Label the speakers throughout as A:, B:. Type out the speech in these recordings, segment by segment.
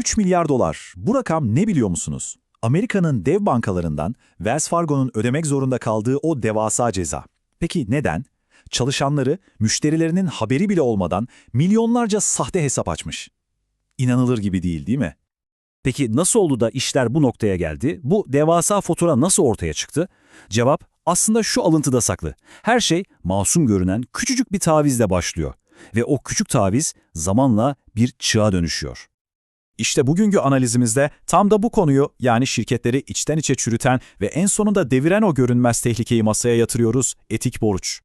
A: 3 milyar dolar. Bu rakam ne biliyor musunuz? Amerika'nın dev bankalarından Wells Fargo'nun ödemek zorunda kaldığı o devasa ceza. Peki neden? Çalışanları, müşterilerinin haberi bile olmadan milyonlarca sahte hesap açmış. İnanılır gibi değil değil mi?
B: Peki nasıl oldu da işler bu noktaya geldi? Bu devasa fatura nasıl ortaya çıktı? Cevap aslında şu alıntıda saklı. Her şey masum görünen küçücük bir tavizle başlıyor. Ve o küçük taviz zamanla bir çığa dönüşüyor.
A: İşte bugünkü analizimizde tam da bu konuyu yani şirketleri içten içe çürüten ve en sonunda deviren o görünmez tehlikeyi masaya yatırıyoruz, etik borç.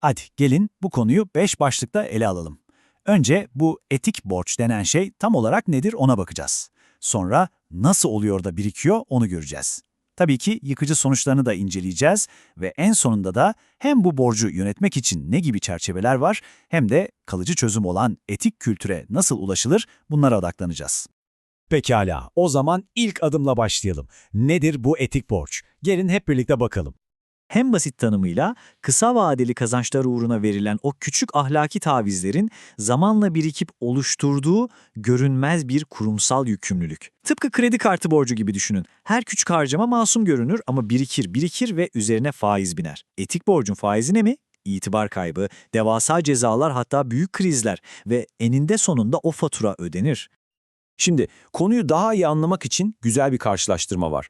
C: Hadi gelin bu konuyu 5 başlıkta ele alalım. Önce bu etik borç denen şey tam olarak nedir ona bakacağız. Sonra nasıl oluyor da birikiyor onu göreceğiz. Tabii ki yıkıcı sonuçlarını da inceleyeceğiz ve en sonunda da hem bu borcu yönetmek için ne gibi çerçeveler var hem de kalıcı çözüm olan etik kültüre nasıl ulaşılır bunlara odaklanacağız.
D: Pekala, o zaman ilk adımla başlayalım. Nedir bu etik borç? Gelin hep birlikte bakalım.
C: Hem basit tanımıyla kısa vadeli kazançlar uğruna verilen o küçük ahlaki tavizlerin zamanla birikip oluşturduğu görünmez bir kurumsal yükümlülük. Tıpkı kredi kartı borcu gibi düşünün. Her küçük harcama masum görünür ama birikir birikir ve üzerine faiz biner. Etik borcun faizi ne mi? İtibar kaybı, devasa cezalar hatta büyük krizler ve eninde sonunda o fatura ödenir.
D: Şimdi konuyu daha iyi anlamak için güzel bir karşılaştırma var.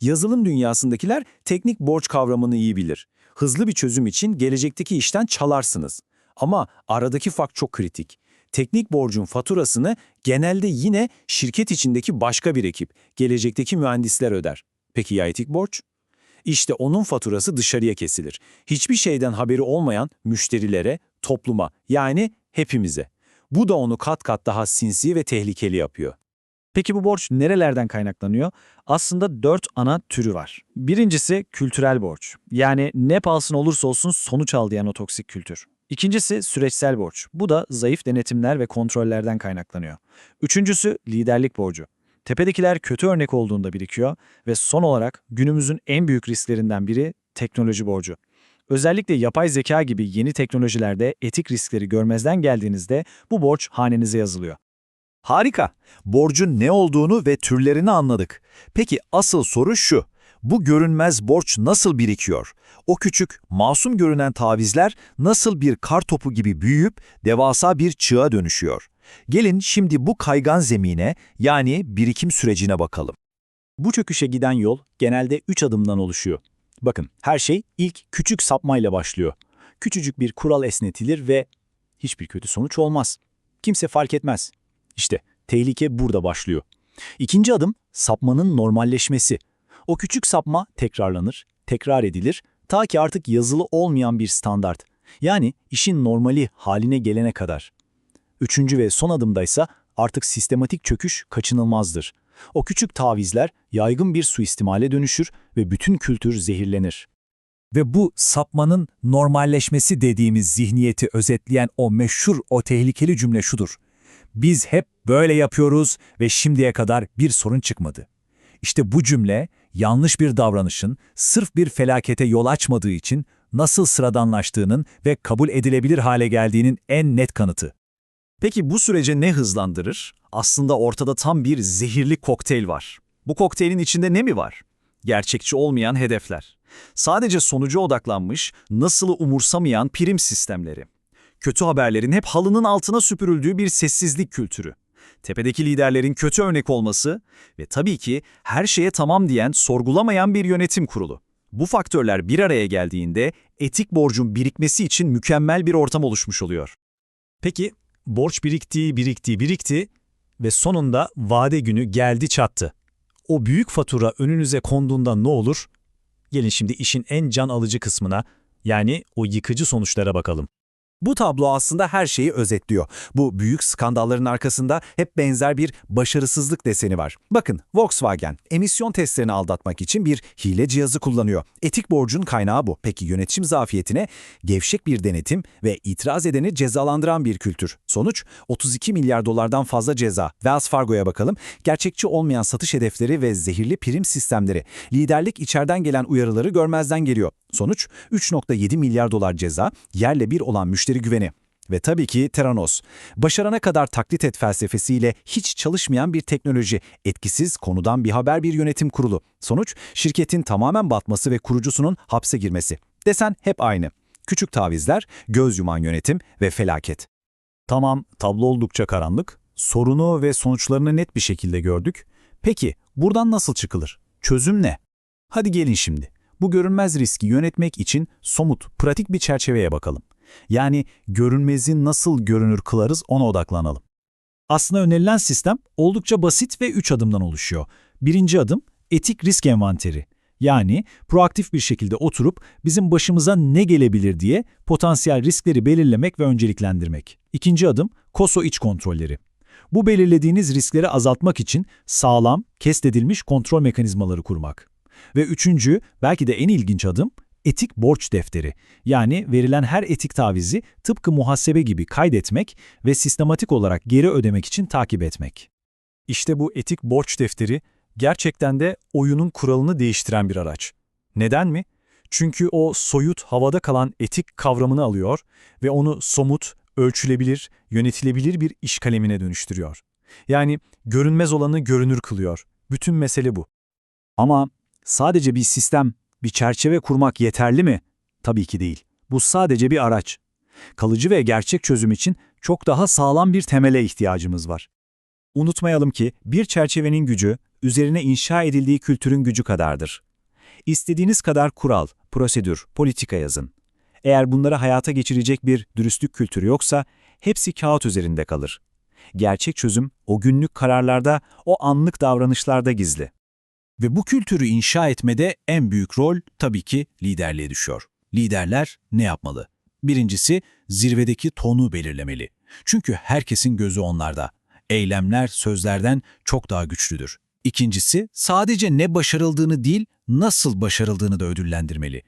D: Yazılım dünyasındakiler teknik borç kavramını iyi bilir. Hızlı bir çözüm için gelecekteki işten çalarsınız. Ama aradaki fark çok kritik. Teknik borcun faturasını genelde yine şirket içindeki başka bir ekip, gelecekteki mühendisler öder. Peki ya etik borç? İşte onun faturası dışarıya kesilir. Hiçbir şeyden haberi olmayan müşterilere, topluma yani hepimize. Bu da onu kat kat daha sinsi ve tehlikeli yapıyor.
C: Peki bu borç nerelerden kaynaklanıyor? Aslında dört ana türü var. Birincisi kültürel borç. Yani ne pahasına olursa olsun sonuç al diyen o toksik kültür. İkincisi süreçsel borç. Bu da zayıf denetimler ve kontrollerden kaynaklanıyor. Üçüncüsü liderlik borcu. Tepedekiler kötü örnek olduğunda birikiyor ve son olarak günümüzün en büyük risklerinden biri teknoloji borcu. Özellikle yapay zeka gibi yeni teknolojilerde etik riskleri görmezden geldiğinizde bu borç hanenize yazılıyor.
A: Harika. Borcun ne olduğunu ve türlerini anladık. Peki asıl soru şu. Bu görünmez borç nasıl birikiyor? O küçük, masum görünen tavizler nasıl bir kar topu gibi büyüyüp devasa bir çığa dönüşüyor? Gelin şimdi bu kaygan zemine yani birikim sürecine bakalım.
C: Bu çöküşe giden yol genelde 3 adımdan oluşuyor. Bakın her şey ilk küçük sapmayla başlıyor. Küçücük bir kural esnetilir ve hiçbir kötü sonuç olmaz. Kimse fark etmez. İşte tehlike burada başlıyor. İkinci adım sapmanın normalleşmesi. O küçük sapma tekrarlanır, tekrar edilir ta ki artık yazılı olmayan bir standart. Yani işin normali haline gelene kadar. Üçüncü ve son adımdaysa artık sistematik çöküş kaçınılmazdır. O küçük tavizler yaygın bir suistimale dönüşür ve bütün kültür zehirlenir.
D: Ve bu sapmanın normalleşmesi dediğimiz zihniyeti özetleyen o meşhur, o tehlikeli cümle şudur. Biz hep böyle yapıyoruz ve şimdiye kadar bir sorun çıkmadı. İşte bu cümle yanlış bir davranışın sırf bir felakete yol açmadığı için nasıl sıradanlaştığının ve kabul edilebilir hale geldiğinin en net kanıtı.
A: Peki bu sürece ne hızlandırır? Aslında ortada tam bir zehirli kokteyl var. Bu kokteylin içinde ne mi var? Gerçekçi olmayan hedefler. Sadece sonuca odaklanmış, nasılı umursamayan prim sistemleri. Kötü haberlerin hep halının altına süpürüldüğü bir sessizlik kültürü. Tepedeki liderlerin kötü örnek olması ve tabii ki her şeye tamam diyen, sorgulamayan bir yönetim kurulu. Bu faktörler bir araya geldiğinde etik borcun birikmesi için mükemmel bir ortam oluşmuş oluyor.
D: Peki borç birikti, birikti, birikti ve sonunda vade günü geldi çattı. O büyük fatura önünüze konduğunda ne olur? Gelin şimdi işin en can alıcı kısmına yani o yıkıcı sonuçlara bakalım.
A: Bu tablo aslında her şeyi özetliyor. Bu büyük skandalların arkasında hep benzer bir başarısızlık deseni var. Bakın Volkswagen emisyon testlerini aldatmak için bir hile cihazı kullanıyor. Etik borcun kaynağı bu. Peki yönetim zafiyetine gevşek bir denetim ve itiraz edeni cezalandıran bir kültür. Sonuç 32 milyar dolardan fazla ceza. Wells Fargo'ya bakalım. Gerçekçi olmayan satış hedefleri ve zehirli prim sistemleri. Liderlik içeriden gelen uyarıları görmezden geliyor. Sonuç 3.7 milyar dolar ceza, yerle bir olan müşteri güveni.
B: Ve tabii ki Theranos. Başarana kadar taklit et felsefesiyle hiç çalışmayan bir teknoloji, etkisiz, konudan bir haber bir yönetim kurulu. Sonuç, şirketin tamamen batması ve kurucusunun hapse girmesi. Desen hep aynı. Küçük tavizler, göz yuman yönetim ve felaket.
A: Tamam, tablo oldukça karanlık. Sorunu ve sonuçlarını net bir şekilde gördük. Peki, buradan nasıl çıkılır? Çözüm ne? Hadi gelin şimdi. Bu görünmez riski yönetmek için somut, pratik bir çerçeveye bakalım. Yani görünmezi nasıl görünür kılarız ona odaklanalım. Aslında önerilen sistem oldukça basit ve üç adımdan oluşuyor. Birinci adım, etik risk envanteri. Yani proaktif bir şekilde oturup bizim başımıza ne gelebilir diye potansiyel riskleri belirlemek ve önceliklendirmek. İkinci adım, KOSO iç kontrolleri. Bu belirlediğiniz riskleri azaltmak için sağlam, kestedilmiş kontrol mekanizmaları kurmak. Ve üçüncü, belki de en ilginç adım, etik borç defteri. Yani verilen her etik tavizi tıpkı muhasebe gibi kaydetmek ve sistematik olarak geri ödemek için takip etmek. İşte bu etik borç defteri gerçekten de oyunun kuralını değiştiren bir araç. Neden mi? Çünkü o soyut havada kalan etik kavramını alıyor ve onu somut, ölçülebilir, yönetilebilir bir iş kalemine dönüştürüyor. Yani görünmez olanı görünür kılıyor. Bütün mesele bu.
C: Ama sadece bir sistem, bir çerçeve kurmak yeterli mi? Tabii ki değil. Bu sadece bir araç. Kalıcı ve gerçek çözüm için çok daha sağlam bir temele ihtiyacımız var. Unutmayalım ki bir çerçevenin gücü, üzerine inşa edildiği kültürün gücü kadardır. İstediğiniz kadar kural, prosedür, politika yazın. Eğer bunları hayata geçirecek bir dürüstlük kültürü yoksa, hepsi kağıt üzerinde kalır. Gerçek çözüm, o günlük kararlarda, o anlık davranışlarda gizli.
B: Ve bu kültürü inşa etmede en büyük rol tabii ki liderliğe düşüyor. Liderler ne yapmalı? Birincisi zirvedeki tonu belirlemeli. Çünkü herkesin gözü onlarda. Eylemler sözlerden çok daha güçlüdür. İkincisi sadece ne başarıldığını değil, nasıl başarıldığını da ödüllendirmeli.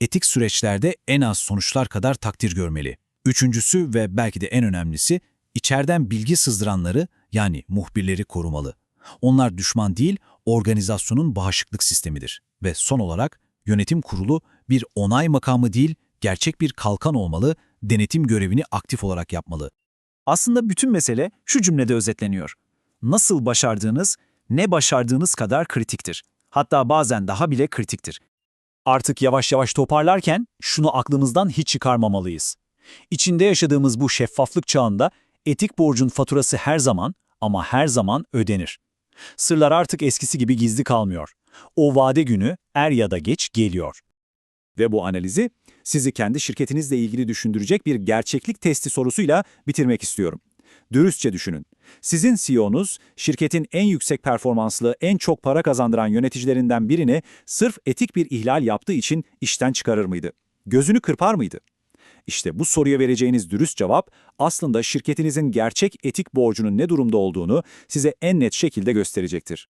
B: Etik süreçlerde en az sonuçlar kadar takdir görmeli. Üçüncüsü ve belki de en önemlisi içeriden bilgi sızdıranları yani muhbirleri korumalı. Onlar düşman değil, organizasyonun bağışıklık sistemidir. Ve son olarak yönetim kurulu bir onay makamı değil, gerçek bir kalkan olmalı, denetim görevini aktif olarak yapmalı.
C: Aslında bütün mesele şu cümlede özetleniyor. Nasıl başardığınız, ne başardığınız kadar kritiktir. Hatta bazen daha bile kritiktir. Artık yavaş yavaş toparlarken şunu aklımızdan hiç çıkarmamalıyız. İçinde yaşadığımız bu şeffaflık çağında etik borcun faturası her zaman ama her zaman ödenir. Sırlar artık eskisi gibi gizli kalmıyor. O vade günü er ya da geç geliyor. Ve bu analizi sizi kendi şirketinizle ilgili düşündürecek bir gerçeklik testi sorusuyla bitirmek istiyorum. Dürüstçe düşünün. Sizin CEO'nuz şirketin en yüksek performanslı, en çok para kazandıran yöneticilerinden birini sırf etik bir ihlal yaptığı için işten çıkarır mıydı? Gözünü kırpar mıydı? İşte bu soruya vereceğiniz dürüst cevap aslında şirketinizin gerçek etik borcunun ne durumda olduğunu size en net şekilde gösterecektir.